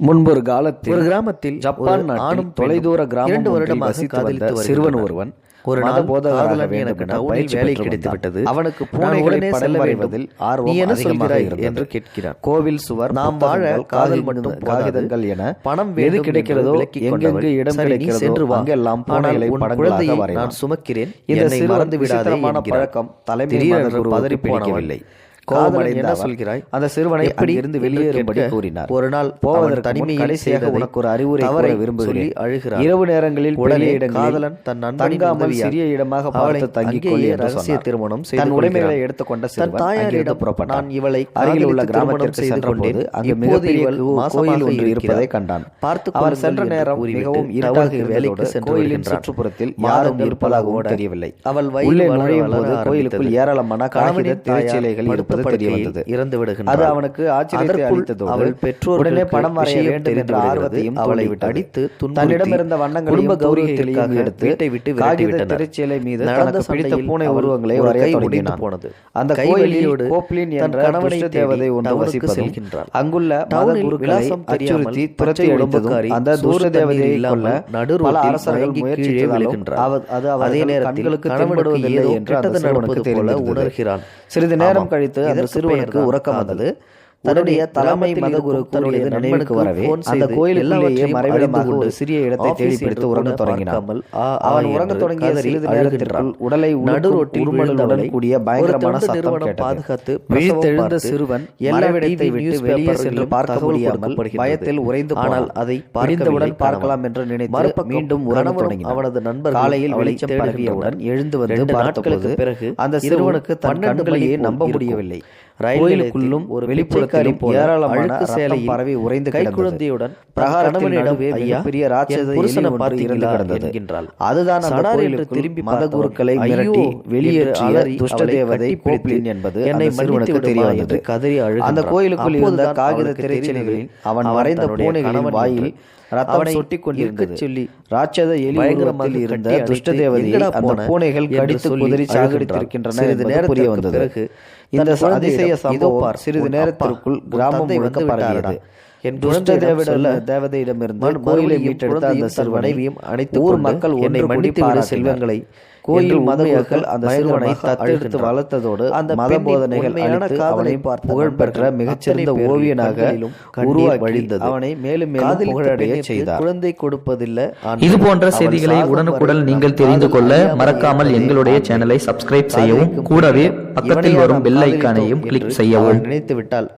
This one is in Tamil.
முன்பொரு காலத்தில் ஒரு கிராமத்தில் ஜப்பான் ஆணும் தொலைதூர கிராமம் இரண்டு வருடமாக வசித்து காதலித்து. சிறுவன் ஒருவன் ஒரு நாள் போதகராக காதலன் வேண்டும் எனக்கு என டவுனில் வேலை கிடைத்து. விட்டது. அவனுக்கு பூனைகளை வரைவதில் வேண்டும். ஆர்வம் என்ன சொல்கிறாய். என்று கேட்கிறான். கோவில் சுவர் நாம் வாழ காதல் மட்டும். காகிதங்கள் என பணம் எது கிடைக்கிறதோ எங்கெங்கு. இடம் கிடைக்கிறதோ சென்று வா. அங்கெல்லாம் ஆனால் பூனைகளை படங்களாக. நான் சுமக்கிறேன் இந்த சிறுவன் மறந்து விடாதே விசித்திரமான என்கிறான். பழக்கம் தலைமை திடீரென்று மதகுருவுக்கு கோபமடைந்த சொல்கிறாய் அந்த சிறுவனை எப்படி என்று வெளியேறும்படி கூறினார் ஒரு நாள் போவதற்கு தனிமையில் செய்ததை உனக்கு ஒரு அறிவுரை தவறை விரும்புகிறேன் சொல்லி அழுகிறார். இரவு நேரங்களில் இடங்களில் காதலன் தன் உதவியால் சிறிய இடமாக பார்த்து என்று ரகசிய. திருமணம் செய்து தன் உடைமைகளை. எடுத்துக்கொண்ட தன் தாயாரிடம் புறப்பட்டான் நான் இவளை அருகில் உள்ள கிராமத்திற்கு செய்து சென்றபோது கொண்டேன். அங்கு மிகப்பெரிய கோயில் ஒன்று. இருப்பதை கண்டான் பார்த்துக் அவர் சென்ற நேரம் மிகவும் இருட்டாக வேலைக்கு சென்று கோயிலின். சுற்றுப்புறத்தில் யாரும் இருப்பதாகவும் தெரியவில்லை அவள் உள்ளே நுழையும் போது கோயிலுக்குள். ஏராளமான காகித திரைச்சீலைகள் படுத்த தெரிய வந்தது இறந்து விடுகின்றாள். அது அவனுக்கு ஆச்சரியத்தை அளித்ததோடு அவள் பெற்றோர்களுக்கு உடனே படம் வரைய வேண்டும் என்ற. ஆர்வத்தையும் அவளை. அடித்து தன்னிடம் இருந்த வண்ணங்களையும் குடும்ப கௌரவத்திற்காக எடுத்து வீட்டை விட்டு விரட்டி காகித விட்டனர். திரைச்சீலை மீது நடந்த பிடித்த பூனை உருவங்களை வரைய தொடங்கினான் போனது. அந்த கை கோயிலில் வலியோடு கோப்லின் தன் என்ற கணவனை தேவதை ஒன்று வசிப்பதும் செல்கின்றாள். அங்குள்ள மத குருக்களை அச்சுறுத்தி துரத்தி அடித்ததும் அந்த தண்ணீர் தேவதையை கொல்ல நடு பல ரோட்டில் அரசர்கள் முயற்சித்தாலும் விழுகின்றார். அது அதே நேரத்தில் கணவனுக்கு ஏதோ என்று நடப்பது போல. உணர்கிறான் சிறிது நேரம். கழித்து அந்த சிறுவனுக்கு உறக்கம். வந்தது தன்னுடைய தலைமை மத குரு தன்னுடைய நினைவுக்கு வரவே அந்த கோயிலுக்குள்ளேயே எல்லாவற்றையும் மறைவிடமாக ஒரு கொண்டு சிறிய இடத்தை ஆபீஸ் தேடிப்பிடித்து என்று உறங்க கூட தொடங்கினான் பார்க்காமல் ஆ, ஆ அவன் என்று உறங்க தொடங்கிய சிறிது. நேரத்திற்குள் உடலை நடு ரோட்டில் விழுந்தவளை கூடிய பயங்கரமான சத்தம் பாதுகாத்து விழித்தெழுந்த சிறுவன் எல்லா TV விட்டு வெளியே சென்று பார்க்க முடியாமல். பயத்தில் உறைந்து ஆனால். அதை பார்க்கவில்லை பார்க்கலாம். என்று நினைத்து மீண்டும் உறங்க கணவனும் தொடங்கினான் அவனது நண்பர்களும் காலையில் வெளிச்சம். பரவியவுடன் எழுந்து வந்து பார்த்தபோது பிறகு அந்த சிறுவனுக்கு தன் 12 கண்களையே நம்ப. முடியவில்லை ரயில் கோயிலுக்குள்ளும் நிலையத்தில் ஒரு வெளிப்புறத்திலும் ஏராளமான சேலையில் பரவி உறைந்து கை கிடந்தது. குழந்தையுடன் தன் பிரகாரத்தின் கணவனிடம் நடுவே ஐயா புருஷனை ஒன்று பார்த்தீங்களா இறந்து கிடந்தது. அதுதான் அந்த சடார் என்று திரும்பி மத குருக்களை மிரட்டி வெளியேற்றிய துஷ்ட தேவதை என்பது என்னை அந்த மன்னித்து தெரிய வந்தது கதறி அந்த அழுகின்றான். கோயிலுக்குள் இருந்த காகித திரைச்சீலைகளில் அவன் தன்னுடைய பூனைகளின் வாயில் கொண்டிருந்தது இருக்கச் சொல்லி ராட்சத எலி பயங்கரமாக இருந்த துஷ்ட தேவதையை அந்த போன பூனைகள் கடித்து குதிரி. சாகடித்திருக்கின்றன சிறிது புரிய வந்தது இந்த அதிசய இதோ சம்பவம் சிறிது நேரத்திற்குள் கிராமம் முழுக்க பரவியது. என் தேவட சொல்ல, தேவதையிடமிருந்து மறு- கோயிலை மீட்டெடுத்த அந்த மனைவியும் அணைத்துக் ஊர் மக்கள் என்னை மன்னித்து விடு. செல்வங்களை கோயில் என்று மத உண்மையாக குருக்கள் அந்த சிறுவனை தத்தெடுத்து. வளர்த்ததோடு அந்த மத போதனைகள் அவனை பார்த்த புகழ்பெற்ற மிகச்சிறந்த ஓவியனாக உருவாக்கி வழிந்தது. அவனை மேலும் மேலும் புகழடைய செய்தார் குழந்தை கொடுப்பதில்லை. இது போன்ற செய்திகளை உடனுக்குடன் நீங்கள் தெரிந்து கொள்ள மறக்காமல் எங்களுடைய. சேனலை சப்ஸ்கிரைப் செய்யவும் கூடவே பக்கத்தில் வரும் பெல் ஐக்கானையும் கிளிக் செய்யவும் நினைத்து விட்டால்